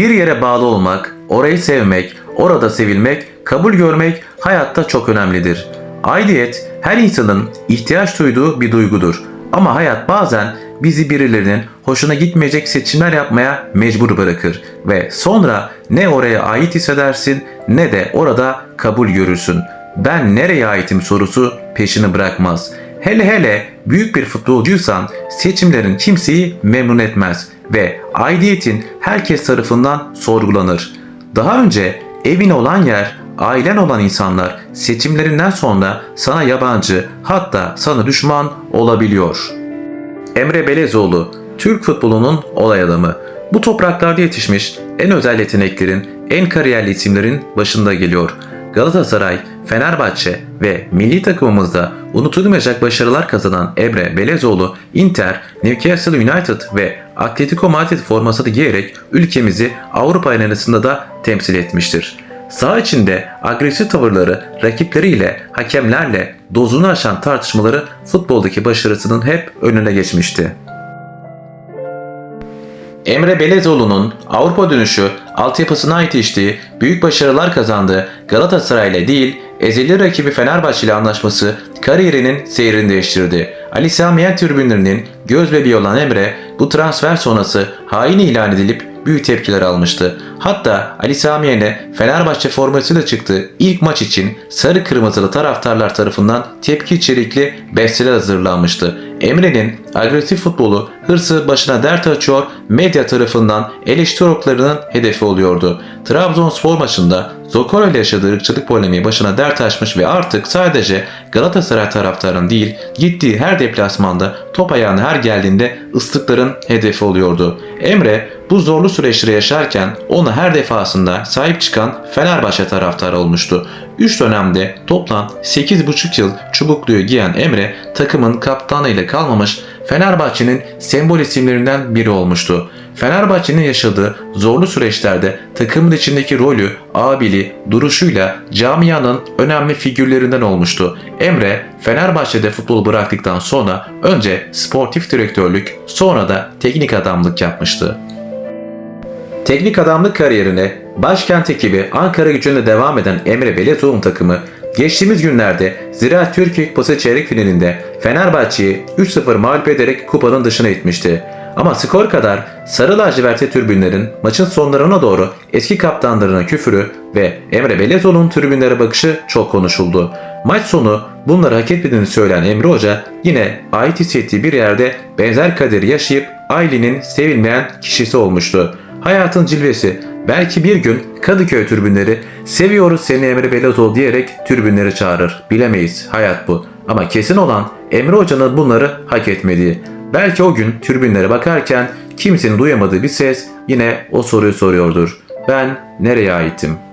Bir yere bağlı olmak, orayı sevmek, orada sevilmek, kabul görmek hayatta çok önemlidir. Aidiyet her insanın ihtiyaç duyduğu bir duygudur. Ama hayat bazen bizi birilerinin hoşuna gitmeyecek seçimler yapmaya mecbur bırakır ve sonra ne oraya ait hissedersin ne de orada kabul görürsün. Ben nereye aitim sorusu peşini bırakmaz. Hele hele büyük bir futbolcuysan seçimlerin kimseyi memnun etmez ve aidiyetin herkes tarafından sorgulanır. Daha önce evin olan yer, ailen olan insanlar seçimlerinden sonra sana yabancı hatta sana düşman olabiliyor. Emre Belezoğlu, Türk futbolunun olay adamı. Bu topraklarda yetişmiş en özel yeteneklerin, en kariyerli isimlerin başında geliyor. Galatasaray, Fenerbahçe ve milli takımımızda unutulmayacak başarılar kazanan Emre Belezoğlu, Inter, Newcastle United ve Atletico Madrid formasını giyerek ülkemizi Avrupa arenasında da temsil etmiştir. Saha içinde agresif tavırları, rakipleriyle, hakemlerle dozunu aşan tartışmaları futboldaki başarısının hep önüne geçmişti. Emre Belezoğlu'nun Avrupa dönüşü altyapısına yetiştiği, büyük başarılar kazandığı Galatasaray ile değil, ezeli rakibi Fenerbahçe ile anlaşması kariyerinin seyrini değiştirdi. Ali Sami Yen tribünlerinin göz bebeği olan Emre bu transfer sonrası hain ilan edilip büyük tepkiler almıştı. Hatta Ali Sami Yen'e Fenerbahçe formasıyla çıktığı ilk maç için sarı kırmızılı taraftarlar tarafından tepki içerikli besteler hazırlanmıştı. Emre'nin agresif futbolu hırsı başına dert açıyor, medya tarafından eleştiri oklarının hedefi oluyordu. Trabzonspor maçında Zokoro ile yaşadığı ırkçılık polemiği başına dert açmış ve artık sadece Galatasaray taraftarın değil, gittiği her deplasmanda top ayağına her geldiğinde ıslıkların hedefi oluyordu. Emre bu zorlu süreçleri yaşarken ona her defasında sahip çıkan Fenerbahçe taraftarı olmuştu. 3 dönemde toplam 8,5 yıl çubukluyu giyen Emre takımın kaptanıyla kalmamış Fenerbahçe'nin sembol isimlerinden biri olmuştu. Fenerbahçe'nin yaşadığı zorlu süreçlerde takımın içindeki rolü, abiliği, duruşuyla camianın önemli figürlerinden olmuştu. Emre, Fenerbahçe'de futbolu bıraktıktan sonra önce sportif direktörlük, sonra da teknik adamlık yapmıştı. Teknik adamlık kariyerine başkent ekibi Ankara gücünde devam eden Emre Belezoğlu'nun takımı geçtiğimiz günlerde Ziraat Türkiye Kupası çeyrek finalinde Fenerbahçe'yi 3-0 mağlup ederek kupanın dışına itmişti. Ama skor kadar sarı lacivertli tribünlerin maçın sonlarına doğru eski kaptanlarına küfürü ve Emre Belezoğlu'nun tribünlere bakışı çok konuşuldu. Maç sonu bunları hak etmediğini söyleyen Emre Hoca yine ait hissettiği bir yerde benzer kaderi yaşayıp ailenin sevilmeyen kişisi olmuştu. Hayatın cilvesi belki bir gün Kadıköy türbünleri seviyoruz seni Emre Belezoğlu diyerek türbünleri çağırır. Bilemeyiz hayat bu. Ama kesin olan Emre Hoca'nın bunları hak etmediği. Belki o gün türbünlere bakarken kimsenin duyamadığı bir ses yine o soruyu soruyordur. Ben nereye aitim?''